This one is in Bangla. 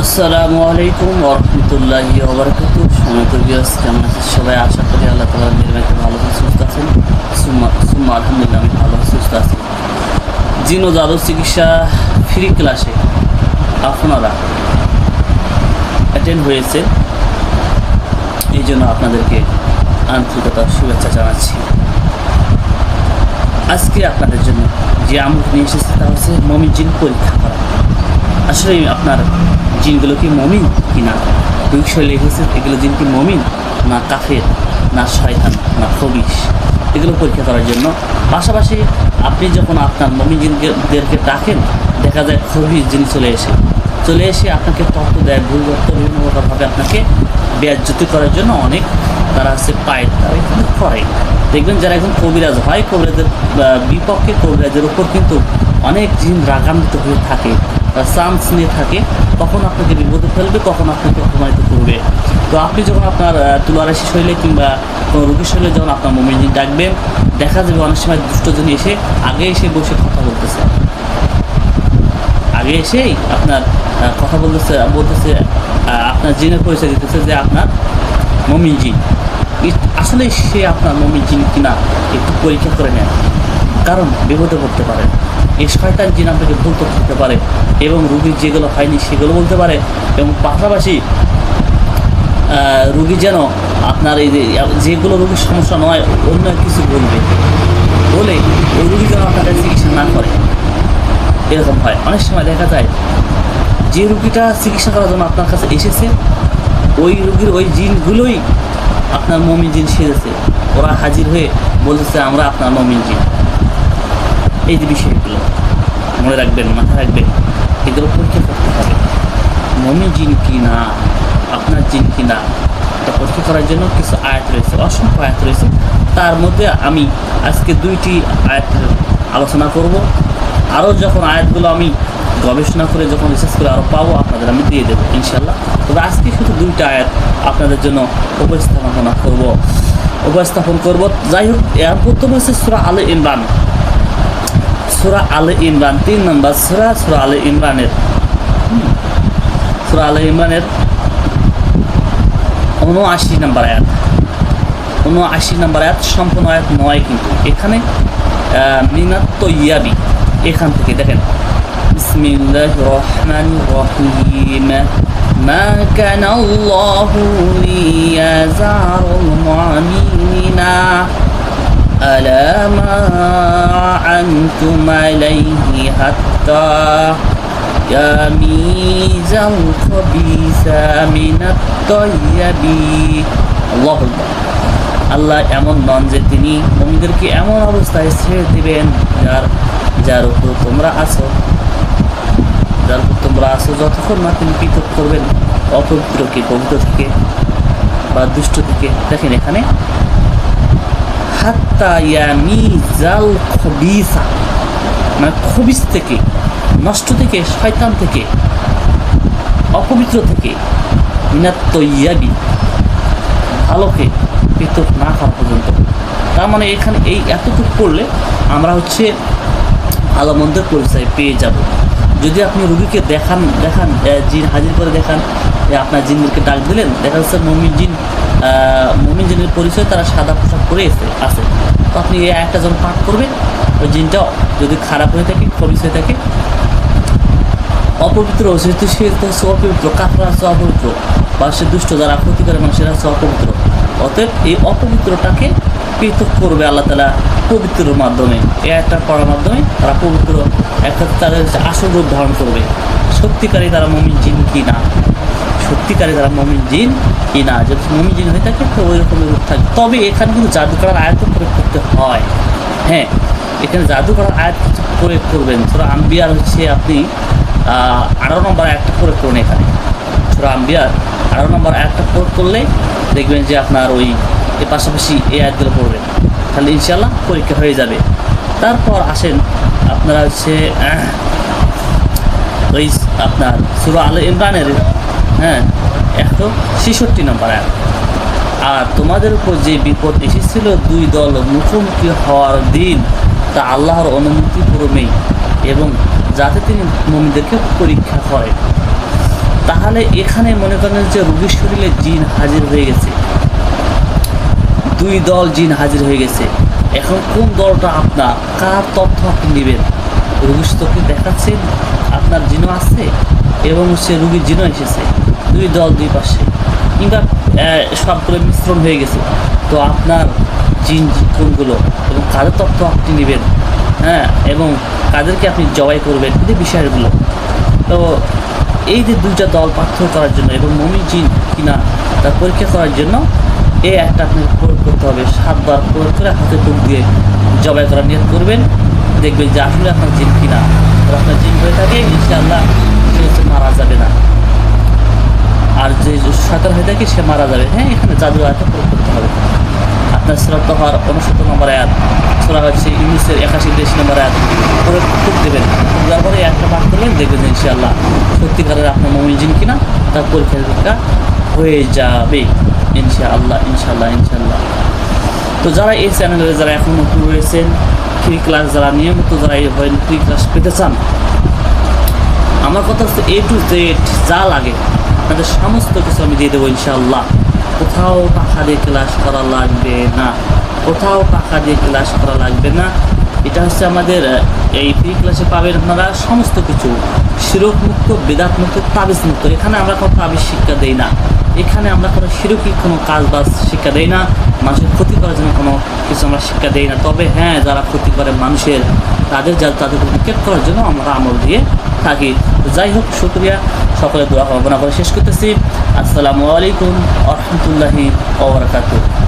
আসসালামু আলাইকুম ওরহমতুল্লাহি ওবরাকাতু সময় তো বিয়াস কেমন আছেন সবাই? আশা করি আল্লাহ তালা নির্বাহিত ভালো আছেন, সুস্থ আছেন। সুম্মা আলহামদুলিল্লাহ, আমি ভালো সুস্থ আছি। ও জাদু চিকিৎসা ফ্রি ক্লাসে আপনারা অ্যাটেন্ড হয়েছে। এই জন্য আপনাদেরকে আন্তরিকতা, শুভেচ্ছা জানাচ্ছি। আজকে আপনাদের জন্য যে আমুক নিয়ে এসেছে তা হচ্ছে মমি জিন পরীক্ষা করা। আসলে আপনার জিনগুলো কি মমিন কি না দুই বিষয় লিখেছে এগুলো জিন কি মমিন না কাফের, না শয়তান, না খবিস এগুলো পরীক্ষা করার জন্য। পাশাপাশি আপনি যখন আপনার মমিন জিনদেরকে ডাকেন, দেখা যায় খবিস জিন চলে এসে চলে এসে আপনাকে তত্ত্ব দেয়, ভুল তত্ত্ব, বিভিন্ন প্রকারভাবে আপনাকে বেয়াজ্জতি করার জন্য অনেক তারা হচ্ছে পায় তারা কিন্তু করে দেখবেন যারা এখন কবিরাজ হয়, কবিরাজের বিপক্ষে কবিরাজের উপর কিন্তু অনেক জিন রাগান্বিত হয়ে থাকে। চান্স নিয়ে থাকে কখন আপনাকে বিপদে ফেলবে কখন আপনাকে অপমানিত করবে। তো আপনি যখন আপনার তুলারাশি শৈলে কিংবা কোনো রোগীর শৈলে যখন আপনার মোমিন ডাকবেন দেখা যাবে অনেক সময় দুষ্টজন এসে আগে এসে বসে কথা বলতেছে। আগে এসেই আপনার কথা বলতেছে বলতেছে আপনার জিনের পরিচয় দিতেছে যে আপনার মমিন জিন। আসলে সে আপনার মমিন জিন কিনা একটু পরীক্ষা করে নেন। কারণ বিপদে পড়তে পারে। এই শয়তান জিন আপনাকে ভুল তথ্য দিতে পারে এবং রুগীর যেগুলো হয়নি সেগুলো বলতে পারে এবং পাশাপাশি রুগী যেন আপনার এই যেগুলো রুগীর সমস্যা নয়, অন্য কিছু বলবে। বলে ওই রুগী যেন আপনার চিকিৎসা না করে। এরকম হয়। অনেক সময় দেখা যায়, যে রুগীটা চিকিৎসা করার জন্য আপনার কাছে এসেছে, ওই রুগীর ওই জিনগুলোই আপনার মমিন জিন সেরেছে ওরা হাজির হয়ে বলতেছে, আমরা আপনার মমিন জিন। এই যে বিষয়গুলো, মনে রাখবেন, মাথায় রাখবেন, এগুলো পরীক্ষা করতে হবে। মমিন জিন কি না আপনার জিন কি না এটা পরীক্ষা করার জন্য কিছু আয়াত রয়েছে, অসংখ্য আয়াত রয়েছে। তার মধ্যে আমি আজকে দুইটি আয়াত আলোচনা করব। আরও যখন আয়াতগুলো আমি গবেষণা করে, যখন রিসার্চ করে আরও পাবো, আপনাদের আমি দিয়ে দেবো ইনশাল্লাহ তবে আজকে শুধু দুইটা আয়াত আপনাদের জন্য উপস্থাপনা করব, উপস্থাপন করব। যাই হোক, এর প্রথম হচ্ছে সুরা আলে ইমরান। সুরা আলে ইমরান তিন নম্বর সুরা সুরা আলে ইমরানের হুম, সুরা আলে ইমরানের উনআশি নম্বর আয়াত উনআশি নম্বর আয়াত সম্পূর্ণ আয়াত নয় কিন্তু এখানে আহ, মিনাত তৈয়াবি এখান থেকে দেখেন বিসমিল্লাহ রহমান রহিম ما كان الله ليزار المؤمنين على ما أنتم عليه حتى يميز الخبيث من الطيب الله أكبر আল্লাহ এমন নন যে তিনি মমিদেরকে এমন অবস্থায় ছেড়ে দিবেন যার যার উপর তোমরা আছো যার উপর তোমরা আছো যতক্ষণ না তিনি পৃথক করবেন অপবিত্রকে পবিত্র থেকে বা দুষ্ট থেকে দেখেন এখানে হাত্তা ইয়ামিজাল খবিসা। মানে খবিস থেকে, নষ্ট থেকে, শয়তান থেকে, অপবিত্র থেকে তৈয়াবি, ভালোকে পৃথক না করা পর্যন্ত। তার মানে এখানে এই এতটুকু করলে আমরা হচ্ছে ভালো মন্দের পরিচয় পেয়ে যাব। যদি আপনি রুগীকে দেখান দেখান জিন হাজির করে দেখান যে আপনার জিনদেরকে ডাক দিলেন দেখা যাচ্ছে মমিন জিন মমিন জিনের পরিচয় তারা সাদা পোশাক পরে আছে। তো আপনি এই একটা যখন পাঠ করবেন, ওই জিনটা যদি খারাপ হয়ে থাকে, খবিস হয়ে থাকে, অপবিত্র যেহেতু সে হচ্ছে অপবিত্র কাপড় আছে অপবিত্র, বা সে দুষ্ট, যারা ক্ষতি করে মানুষেরা হচ্ছে অপবিত্র। অতএব এই অপবিত্রটাকে পৃথক করবে আল্লাহ তালা পবিত্রর মাধ্যমে। এ একটা পড়ার মাধ্যমে তারা পবিত্র একটা তাদের আসল রূপ ধারণ করবে। সত্যিকারী তারা মমিন জিন কি না? সত্যিকারী যারা মমিন জিন কি না যদি মমিন জিন হয়ে থাকে, তো ওই রকমের রূপ থাকে তবে এখানে কিন্তু জাদু করার আয়ত্ত প্রয়োগ করতে হয়। হ্যাঁ এখানে জাদু করার আয়াত প্রয়োগ করবেন। সুরা আম্বিয়ার হচ্ছে আপনি আঠারো নম্বর একটা প্রয়োগ করুন এখানে। সুরা আম্বিয়ার আঠারো নম্বর একটা প্রয়োগ করলে দেখবেন যে আপনার ওই এর পাশাপাশি এই আয়াতগুলো পড়বেন। তাহলে ইনশাল্লাহ পরীক্ষা হয়ে যাবে। তারপর আসেন আপনারা হচ্ছে ওই আপনার সুরা আল ইমরানের হ্যাঁ একশো ছেষট্টি নম্বর আয়াত আর তোমাদের উপর যে বিপদ এসেছিল, দুই দল মুখোমুখি হওয়ার দিন, তা আল্লাহর অনুমতি ক্রমেই এবং যাতে তিনি মমিদেরকে পরীক্ষা করেন তাহলে এখানে মনে করেন যে রুগীর শরীরে জিন হাজির হয়ে গেছে। দুই দল জিন হাজির হয়ে গেছে। এখন কোন দলটা আপনার, কার তথ্য আপনি নেবেন? রুগীর চোখে দেখাচ্ছেন? আপনার জিনও আছে? এবং সে রুগীর জিনও এসেছে। দুই দল দুই পাশে। কিংবা সবগুলো মিশ্রণ হয়ে গেছে। তো আপনার জিন কোনগুলো এবং কাদের তথ্য আপনি নেবেন? হ্যাঁ এবং কাদেরকে আপনি জবাই করবেন? এই বিষয়গুলো। তো এই যে দুইটা দল পার্থক্য করার জন্য এবং মমি জিন কিনা তা পরীক্ষা করার জন্য এই একটা আপনি প্রয়োগ করতে হবে। সাতবার প্রয়োগ করে হাতে টুক দিয়ে জবাই করার নিয়ত করবেন। দেখবেন যে আসলে আপনার জিন কিনা। আপনার জিন হয়ে থাকে, ইনশাআল্লাহ সে হচ্ছে মারা যাবে না। আর যে সাঁতার হয়ে থাকে সে মারা যাবে। হ্যাঁ এখানে জাদু আয়াতটা প্রয়োগ করতে হবে। আপনার শ্রদ্ধা হওয়ার উনসত্তর নম্বর আয়াত ছোড়া হচ্ছে ইংলিশের একাশি তেইশ নম্বর আয়াত। প্রয়োগ খুব দেবেন। দেওয়ার পরে একটা পাঠ করবেন দেখবেন যে ইনশাআল্লাহ সত্যিকারের আপনার মমিন কিনা, তার পরীক্ষা হয়ে যাবে। ইনশাআল্লাহ ইনশাআল্লাহ ইনশাআল্লাহ। তো যারা এই চ্যানেলে যারা এখন নতুন রয়েছেন, ফ্রি ক্লাস যারা নিয়মিত যারা এই ফ্রি ক্লাস পেতে চান, আমার কথা হচ্ছে এ টু জেড যা লাগে আপনাদের সমস্ত কিছু আমি দিয়ে দেবো ইনশাআল্লাহ। কোথাও টাকা দিয়ে ক্লাস করা লাগবে না। কোথাও টাকা দিয়ে ক্লাস করা লাগবে না। এটা হচ্ছে আমাদের এই ফ্রি ক্লাসে পাবেন আপনারা সমস্ত কিছু। শিরক মুক্ত বেদাত মুক্ত তাবিজ মুক্ত এখানে আমরা কোনো তাবিজ শিক্ষা দেই না। এখানে আমরা কোনো শিরকি, কোনো কাজ বাজ শিক্ষা দেই না। মানুষের ক্ষতি করার জন্য কোনো কিছু আমরা শিক্ষা দেই না। তবে হ্যাঁ যারা ক্ষতি করে মানুষের, তাদের যা তাদের নিক্ষেপ করার জন্য আমরা আমল দিয়ে থাকি। যাই হোক, শুক্রিয়া। সকলে দোয়া কামনা করে শেষ করতেছি। আসসালামু আলাইকুম আহমতুল্লাহি ওবরাকাতুহ